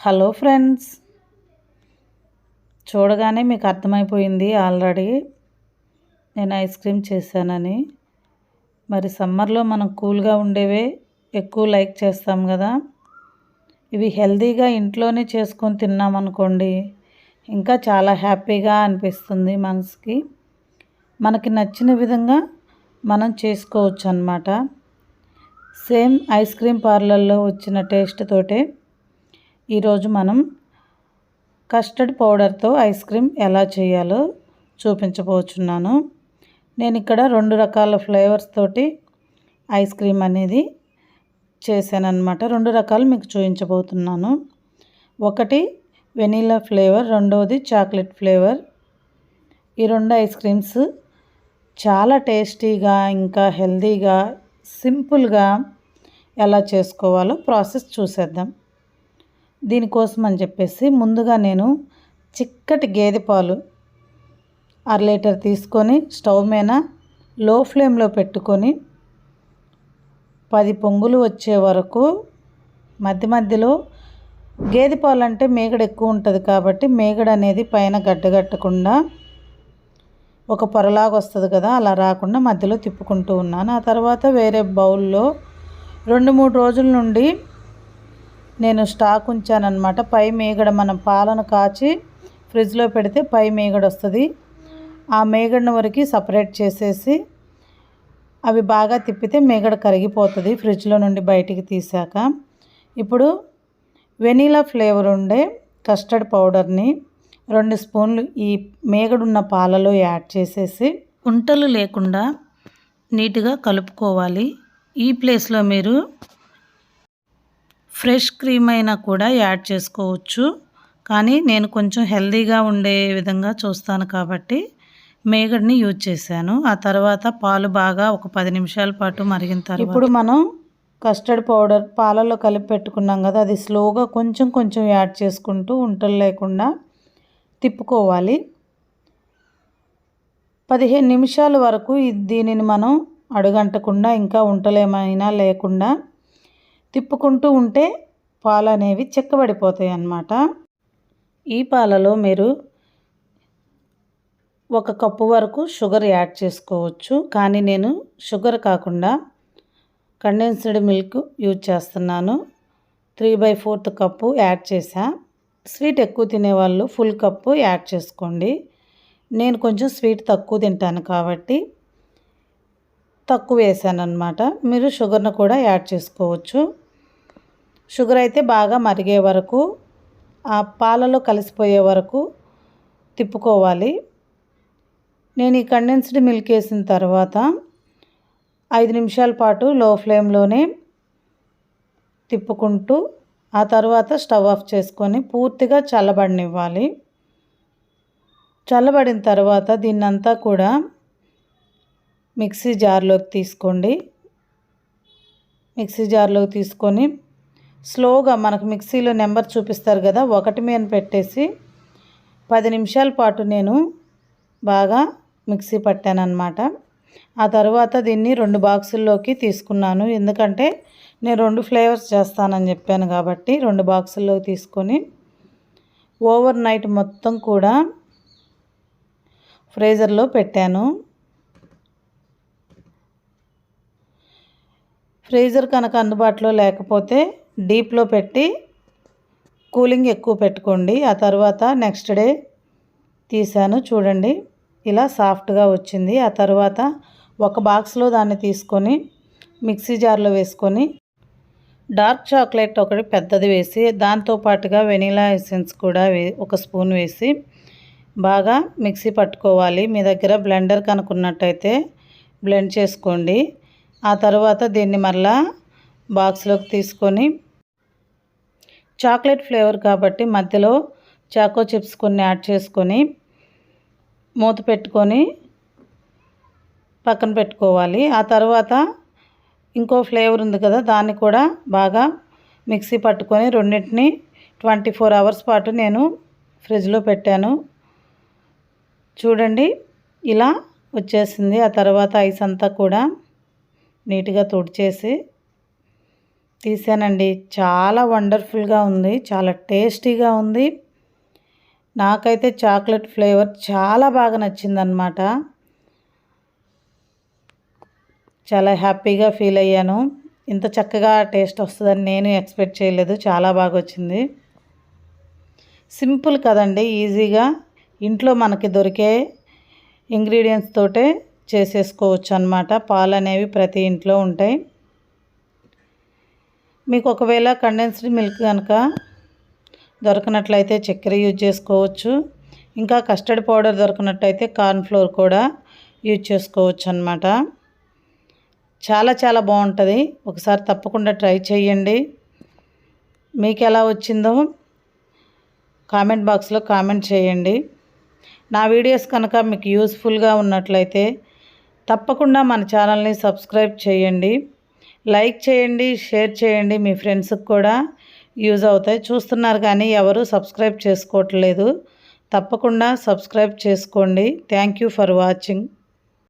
Hello friends. చూడగానే మీకు అర్థమైపోయింది ఆల్రెడీ. నేను ఐస్ క్రీమ్ చేశానని. మరి సమ్మర్లో మనం కూల్గా ఉండేవే ఎక్కువ లైక్ చేస్తాం కదా. ఇవి హెల్తీగా ఇంట్లోనే చేసుకొని తిన్నామనుకోండి ఇంకా చాలా హ్యాపీగా అనిపిస్తుంది మనసుకి. మనకి నచ్చిన విధంగా మనం చేసుకోవచ్చు అన్నమాట సేమ్ ఐస్ క్రీమ్ పార్లర్లో వచ్చిన టేస్ట్ తోటే ఈరోజు మనం కస్టర్డ్ పౌడర్తో ఐస్ క్రీమ్ ఎలా చేయాలో చూపించబోచున్నాను. నేను ఇక్కడ రెండు రకాల ఫ్లేవర్స్ తోటి ఐస్ క్రీమ్ అనేది చేశానన్నమాట. రెండు రకాలు మీకు చూపించబోతున్నాను. ఒకటి వెనీలా ఫ్లేవర్ రెండవది చాక్లెట్ ఫ్లేవర్. ఈ రెండు ఐస్ క్రీమ్స్ చాలా టేస్టీగా ఇంకా హెల్తీగా సింపుల్గా ఎలా చేసుకోవాలో ప్రాసెస్ చూసేద్దాం. దీనికోసం అని చెప్పేసి ముందుగా నేను చిక్కటి గేదె పాలు అర లీటర్ తీసుకొని స్టవ్ మీద లో ఫ్లేమ్లో పెట్టుకొని పది పొంగులు వచ్చే వరకు మధ్య మధ్యలో గేదె పాలు అంటే మేగడ ఎక్కువ ఉంటుంది కాబట్టి మేగడ అనేది పైన గడ్డగట్టకుండా ఒక పొరలాగా వస్తుంది కదా అలా రాకుండా మధ్యలో తిప్పుకుంటూ ఉన్నాను. ఆ తర్వాత వేరే బౌల్లో రెండు మూడు రోజుల నుండి నేను స్టాక్ ఉంచానన్నమాట. పై మేగడ మనం పాలను కాచి ఫ్రిడ్జ్లో పెడితే పై మేగడ వస్తుంది. ఆ మేగడను వరకు సపరేట్ చేసేసి అవి బాగా తిప్పితే మేగడ కరిగిపోతుంది ఫ్రిడ్జ్లో నుండి బయటికి తీసాక ఇప్పుడు వెనీలా ఫ్లేవర్ ఉండే కస్టర్డ్ పౌడర్ని రెండు స్పూన్లు ఈ మేగడున్న పాలలో యాడ్ చేసేసి ఉంటలు లేకుండా నీట్గా కలుపుకోవాలి. ఈ ప్లేస్లో మీరు ఫ్రెష్ క్రీమ్ అయినా కూడా యాడ్ చేసుకోవచ్చు. కానీ నేను కొంచెం హెల్దీగా ఉండే విధంగా చూస్తాను కాబట్టి మేగడ్ని యూజ్ చేశాను. ఆ తర్వాత పాలు బాగా ఒక పది నిమిషాల పాటు మరిగిన తర్వాత ఇప్పుడు మనం కస్టర్డ్ పౌడర్ పాలలో కలిపి పెట్టుకున్నాం కదా అది స్లోగా కొంచెం కొంచెం యాడ్ చేసుకుంటూ ఉంటలు లేకుండా తిప్పుకోవాలి. పదిహేను నిమిషాల వరకు దీనిని మనం అడుగంటకుండా ఇంకా ఉంటలేమైనా లేకుండా తిప్పుకుంటూ ఉంటే పాలు అనేవి చిక్కబడిపోతాయి అన్నమాట. ఈ పాలలో మీరు ఒక కప్పు వరకు షుగర్ యాడ్ చేసుకోవచ్చు. కానీ నేను షుగర్ కాకుండా కండెన్స్డ్ మిల్క్ యూజ్ చేస్తున్నాను. Three by fourth cup add చేసా స్వీట్ ఎక్కువ తినేవాళ్ళు ఫుల్ కప్పు యాడ్ చేసుకోండి. నేను కొంచెం స్వీట్ తక్కువ తింటాను కాబట్టి తక్కువ వేసాను అనమాట మీరు షుగర్ను కూడా యాడ్ చేసుకోవచ్చు. షుగర్ అయితే బాగా మరిగే వరకు ఆ పాలలో కలిసిపోయే వరకు తిప్పుకోవాలి. నేను ఈ కండెన్స్డ్ మిల్క్ వేసిన తర్వాత ఐదు నిమిషాల పాటు లో ఫ్లేమ్లోనే తిప్పుకుంటూ ఆ తర్వాత స్టవ్ ఆఫ్ చేసుకొని పూర్తిగా చల్లబడనివ్వాలి. చల్లబడిన తర్వాత దీన్నంతా కూడా మిక్సీ జార్లోకి తీసుకోండి. మిక్సీ జార్లోకి తీసుకొని స్లోగా మనకు మిక్సీలో నెంబర్ చూపిస్తారు కదా ఒకటి మీద పెట్టేసి పది నిమిషాల పాటు నేను బాగా మిక్సీ పట్టానమాట ఆ తర్వాత దీన్ని రెండు బాక్సుల్లోకి తీసుకున్నాను. ఎందుకంటే నేను రెండు ఫ్లేవర్స్ చేస్తానని చెప్పాను కాబట్టి రెండు బాక్సుల్లోకి తీసుకొని ఓవర్ నైట్ మొత్తం కూడా ఫ్రీజర్లో పెట్టాను. ఫ్రీజర్ కనుక అందుబాటులో లేకపోతే డీప్లో పెట్టి కూలింగ్ ఎక్కువ పెట్టుకోండి. ఆ తర్వాత నెక్స్ట్ డే తీసాను చూడండి ఇలా సాఫ్ట్గా వచ్చింది. ఆ తర్వాత ఒక బాక్స్లో దాన్ని తీసుకొని మిక్సీ జార్లో వేసుకొని డార్క్ చాక్లెట్ ఒకటి పెద్దది వేసి దాంతో పాటుగా వెనీలా ఎసెన్స్ కూడా వే ఒక స్పూన్ వేసి బాగా మిక్సీ పట్టుకోవాలి. మీ దగ్గర బ్లెండర్ కనుక్కున్నట్టయితే బ్లెండ్ చేసుకోండి. ఆ తర్వాత దీన్ని మళ్ళా బాక్స్లోకి తీసుకొని చాక్లెట్ ఫ్లేవర్ కాబట్టి మధ్యలో చాకో చిప్స్ కొన్ని యాడ్ చేసుకొని మూత పెట్టుకొని పక్కన పెట్టుకోవాలి. ఆ తర్వాత ఇంకో ఫ్లేవర్ ఉంది కదా దాన్ని కూడా బాగా మిక్సీ పట్టుకొని రెండింటిని ట్వంటీ ఫోర్ అవర్స్ పాటు నేను ఫ్రిడ్జ్లో పెట్టాను. చూడండి ఇలా వచ్చేసింది. ఆ తర్వాత ఐస్ అంతా కూడా నీట్గా తుడిచేసి తీసానండి. చాలా వండర్ఫుల్గా ఉంది. చాలా టేస్టీగా ఉంది. నాకైతే చాక్లెట్ ఫ్లేవర్ చాలా బాగా నచ్చిందనమాట చాలా హ్యాపీగా ఫీల్ అయ్యాను. ఇంత చక్కగా టేస్ట్ వస్తుందని నేను ఎక్స్పెక్ట్ చేయలేదు. చాలా బాగా వచ్చింది. సింపుల్ కదండి ఈజీగా. ఇంట్లో మనకి దొరికే ఇంగ్రీడియంట్స్ తోటే చేసేసుకోవచ్చు అనమాట పాలు అనేవి ప్రతి ఇంట్లో ఉంటాయి. మీకు ఒకవేళ కండెన్స్డ్ మిల్క్ కనుక దొరకనట్లయితే చక్కెర యూజ్ చేసుకోవచ్చు. ఇంకా కస్టర్డ్ పౌడర్ దొరకనట్టయితే కార్న్ఫ్లోర్ కూడా యూజ్ చేసుకోవచ్చు అనమాట చాలా చాలా బాగుంటుంది. ఒకసారి తప్పకుండా ట్రై చేయండి మీకు ఎలా వచ్చిందో కామెంట్ బాక్స్లో కామెంట్ చేయండి. నా వీడియోస్ కనుక మీకు యూస్ఫుల్గా ఉన్నట్లయితే తప్పకుండా మన ఛానల్ని సబ్స్క్రైబ్ చేయండి. లైక్ చేయండి షేర్ చేయండి. మీ ఫ్రెండ్స్కి కూడా యూజ్ అవుతాయి. చూస్తున్నారు కానీ ఎవరు సబ్స్క్రైబ్ చేసుకోవట్లేదు. తప్పకుండా సబ్స్క్రైబ్ చేసుకోండి. Thank you for watching.